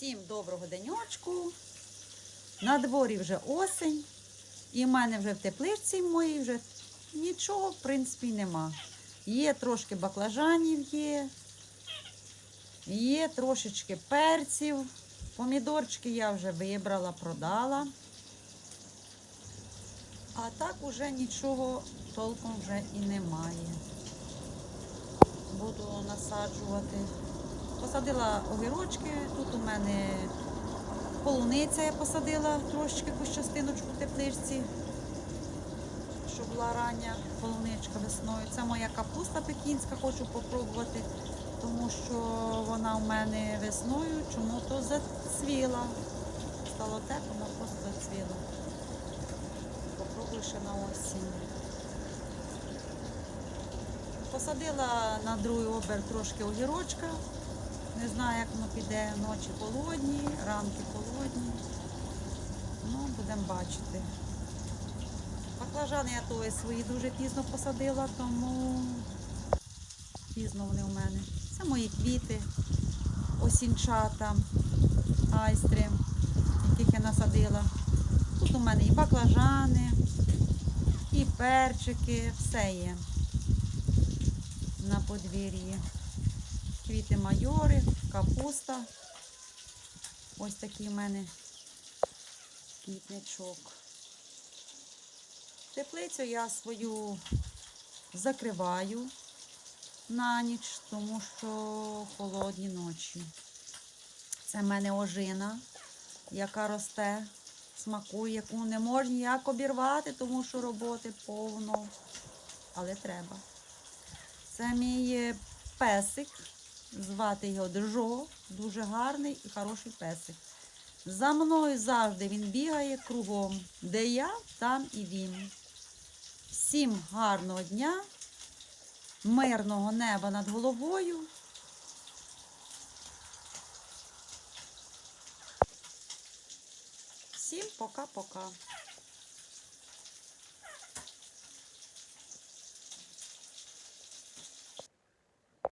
Всім доброго денечку. На дворі вже осень. І в мене вже в тепличці моїй вже нічого, в принципі, нема. Є трошки баклажанів є. Є трошечки перців. Помідорчики я вже вибрала, продала. А так уже нічого толком вже і немає. Буду насаджувати. Посадила огірочки. Тут у мене полуниця я посадила трошечки якусь частиночку в тепличці, щоб була рання полуничка весною. Це моя капуста пекінська, хочу попробувати, тому що вона у мене весною чому-то зацвіла. Стало тепло, вона просто зацвіла. Попробую ще на осінь. Посадила на другий обер трошки огірочка. Не знаю, як воно піде. Ночі холодні, ранки холодні. Ну, будемо бачити. Баклажани я то свої дуже пізно посадила, тому пізно вони у мене. Це мої квіти, осінчата, айстри, яких я насадила. Тут у мене і баклажани, і перчики, все є на подвір'ї. Квіти майори, капуста. Ось такий в мене квітничок. Теплицю я свою закриваю на ніч, тому що холодні ночі. Це в мене ожина, яка росте, смакує, яку не можна ніяк обірвати, тому що роботи повно. Але треба. Це мій е, песик. Звати його Джо. Дуже гарний і хороший песик. За мною завжди він бігає кругом. Де я, там і він. Всім гарного дня, мирного неба над головою. Всім пока-пока.